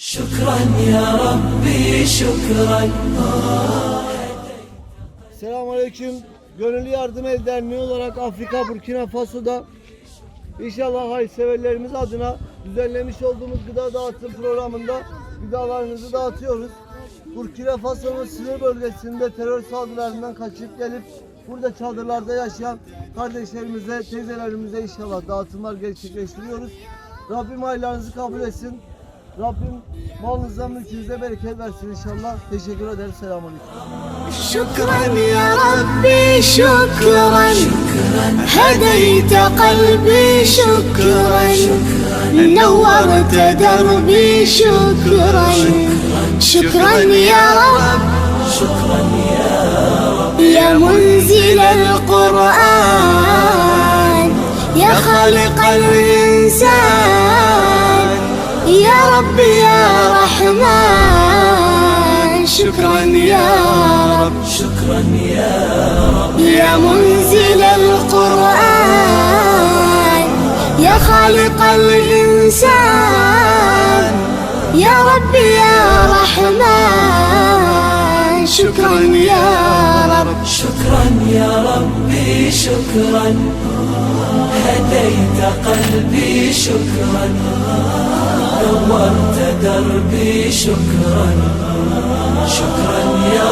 Şükran ya Rabbi şükran. Selamünaleyküm. Gönüllü Yardım El Derneği olarak Afrika Burkina Faso'da inşallah hayırseverlerimiz adına düzenlemiş olduğumuz gıda dağıtım programında gıdalarınızı dağıtıyoruz. Burkina Faso'nun sınır bölgesinde terör saldırılarından kaçıp gelip burada çadırlarda yaşayan kardeşlerimize, teyzelerimize inşallah dağıtımlar gerçekleştiriyoruz. Rabbim aylarınızı kabul etsin. Rabbim malınıza, mülkünüze bereket versin inşallah. Teşekkür ederim. Selamünaleyküm. شكرا يا ربي شكرا هديت قلبي شكرا نورت دربي شكرا شكرا يا رب يا منزل القرآن يا خالق الإنسان يا رب يا رحمن. شكرا يا رب. شكرا يا يا منزل القرآن. يا خالق الإنسان. يا رب يا رحمن. شكرا يا رب. شكرا يا ربي شكرا. هديت قلبي شكرا. نورت دربي شكرا. شكرا يا